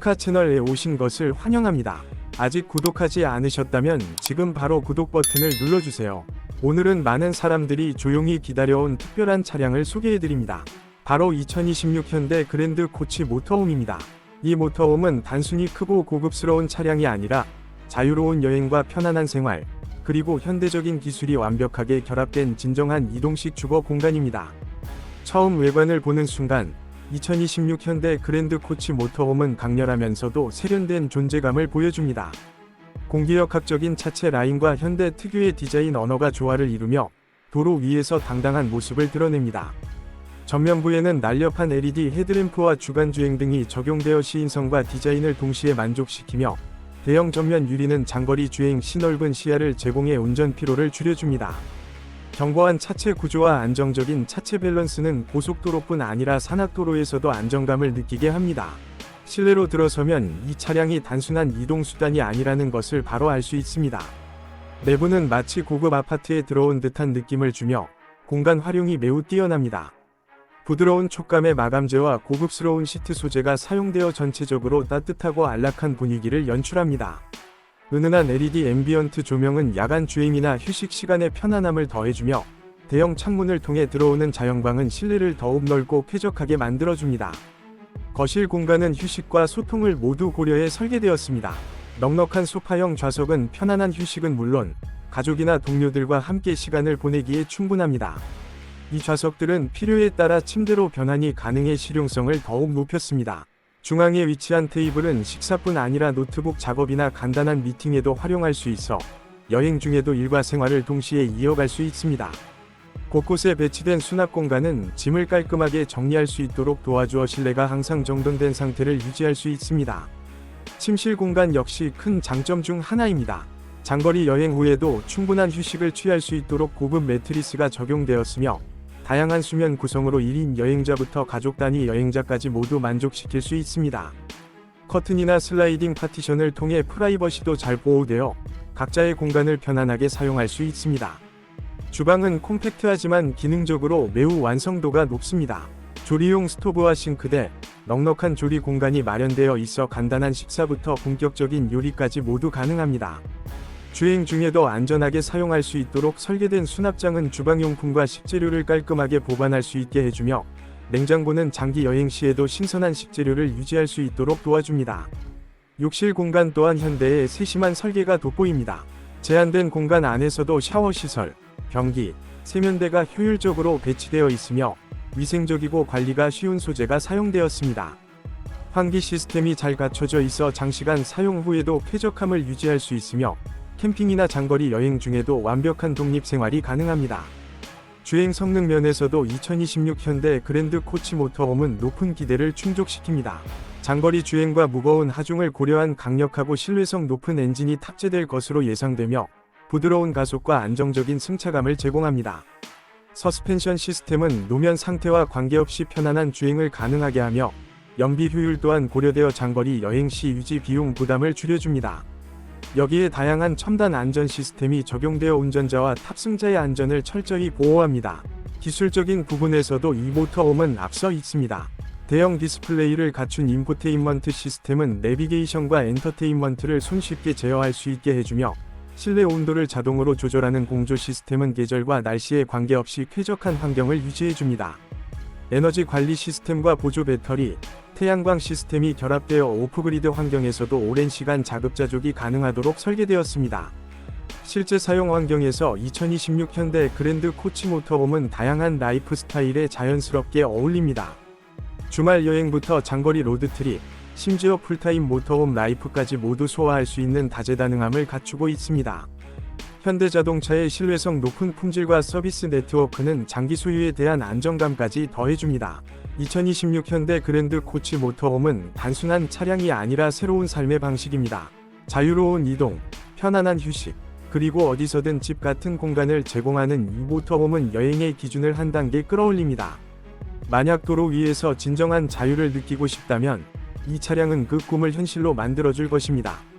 시카 채널에 오신 것을 환영합니다. 아직 구독하지 않으셨다면 지금 바로 구독 버튼을 눌러주세요. 오늘은 많은 사람들이 조용히 기다려온 특별한 차량을 소개해드립니다. 바로 2026 현대 그랜드 코치 모터홈입니다. 이 모터홈은 단순히 크고 고급스러운 차량이 아니라 자유로운 여행과 편안한 생활, 그리고 현대적인 기술이 완벽하게 결합된 진정한 이동식 주거 공간입니다. 처음 외관을 보는 순간 2026 현대 그랜드 코치 모터홈은 강렬하면서도 세련된 존재감을 보여줍니다. 공기역학적인 차체 라인과 현대 특유의 디자인 언어가 조화를 이루며 도로 위에서 당당한 모습을 드러냅니다. 전면부에는 날렵한 LED 헤드램프와 주간 주행 등이 적용되어 시인성과 디자인을 동시에 만족시키며 대형 전면 유리는 장거리 주행 시 넓은 시야를 제공해 운전 피로를 줄여줍니다. 견고한 차체 구조와 안정적인 차체 밸런스는 고속도로뿐 아니라 산악도로에서도 안정감을 느끼게 합니다. 실내로 들어서면 이 차량이 단순한 이동수단이 아니라는 것을 바로 알 수 있습니다. 내부는 마치 고급 아파트에 들어온 듯한 느낌을 주며 공간 활용이 매우 뛰어납니다. 부드러운 촉감의 마감재와 고급스러운 시트 소재가 사용되어 전체적으로 따뜻하고 안락한 분위기를 연출합니다. 은은한 LED 앰비언트 조명은 야간 주행이나 휴식 시간에 편안함을 더해주며 대형 창문을 통해 들어오는 자연광은 실내를 더욱 넓고 쾌적하게 만들어줍니다. 거실 공간은 휴식과 소통을 모두 고려해 설계되었습니다. 넉넉한 소파형 좌석은 편안한 휴식은 물론 가족이나 동료들과 함께 시간을 보내기에 충분합니다. 이 좌석들은 필요에 따라 침대로 변환이 가능해 실용성을 더욱 높였습니다. 중앙에 위치한 테이블은 식사뿐 아니라 노트북 작업이나 간단한 미팅에도 활용할 수 있어 여행 중에도 일과 생활을 동시에 이어갈 수 있습니다. 곳곳에 배치된 수납 공간은 짐을 깔끔하게 정리할 수 있도록 도와주어 실내가 항상 정돈된 상태를 유지할 수 있습니다. 침실 공간 역시 큰 장점 중 하나입니다. 장거리 여행 후에도 충분한 휴식을 취할 수 있도록 고급 매트리스가 적용되었으며 다양한 수면 구성으로 1인 여행자부터 가족 단위 여행자까지 모두 만족시킬 수 있습니다. 커튼이나 슬라이딩 파티션을 통해 프라이버시도 잘 보호되어 각자의 공간을 편안하게 사용할 수 있습니다. 주방은 콤팩트하지만 기능적으로 매우 완성도가 높습니다. 조리용 스토브와 싱크대, 넉넉한 조리 공간이 마련되어 있어 간단한 식사부터 본격적인 요리까지 모두 가능합니다. 주행 중에도 안전하게 사용할 수 있도록 설계된 수납장은 주방용품과 식재료를 깔끔하게 보관할 수 있게 해주며 냉장고는 장기 여행 시에도 신선한 식재료를 유지할 수 있도록 도와줍니다. 욕실 공간 또한 현대의 세심한 설계가 돋보입니다. 제한된 공간 안에서도 샤워 시설, 변기, 세면대가 효율적으로 배치되어 있으며 위생적이고 관리가 쉬운 소재가 사용되었습니다. 환기 시스템이 잘 갖춰져 있어 장시간 사용 후에도 쾌적함을 유지할 수 있으며 캠핑이나 장거리 여행 중에도 완벽한 독립 생활이 가능합니다. 주행 성능 면에서도 2026 현대 그랜드 코치 모터홈은 높은 기대를 충족시킵니다. 장거리 주행과 무거운 하중을 고려한 강력하고 신뢰성 높은 엔진이 탑재될 것으로 예상되며 부드러운 가속과 안정적인 승차감을 제공합니다. 서스펜션 시스템은 노면 상태와 관계없이 편안한 주행을 가능하게 하며 연비 효율 또한 고려되어 장거리 여행 시 유지 비용 부담을 줄여줍니다. 여기에 다양한 첨단 안전 시스템이 적용되어 운전자와 탑승자의 안전을 철저히 보호합니다. 기술적인 부분에서도 이 모터홈은 앞서 있습니다. 대형 디스플레이를 갖춘 인포테인먼트 시스템은 내비게이션과 엔터테인먼트를 손쉽게 제어할 수 있게 해주며 실내 온도를 자동으로 조절하는 공조 시스템은 계절과 날씨에 관계없이 쾌적한 환경을 유지해줍니다. 에너지 관리 시스템과 보조 배터리, 태양광 시스템이 결합되어 오프그리드 환경에서도 오랜 시간 자급자족이 가능하도록 설계되었습니다. 실제 사용 환경에서 2026 현대 그랜드 코치 모터홈은 다양한 라이프 스타일에 자연스럽게 어울립니다. 주말 여행부터 장거리 로드트립, 심지어 풀타임 모터홈 라이프까지 모두 소화할 수 있는 다재다능함을 갖추고 있습니다. 현대자동차의 신뢰성 높은 품질과 서비스 네트워크는 장기 소유에 대한 안정감까지 더해줍니다. 2026 현대 그랜드 코치 모터홈은 단순한 차량이 아니라 새로운 삶의 방식입니다. 자유로운 이동, 편안한 휴식, 그리고 어디서든 집 같은 공간을 제공하는 이 모터홈은 여행의 기준을 한 단계 끌어올립니다. 만약 도로 위에서 진정한 자유를 느끼고 싶다면 이 차량은 그 꿈을 현실로 만들어줄 것입니다.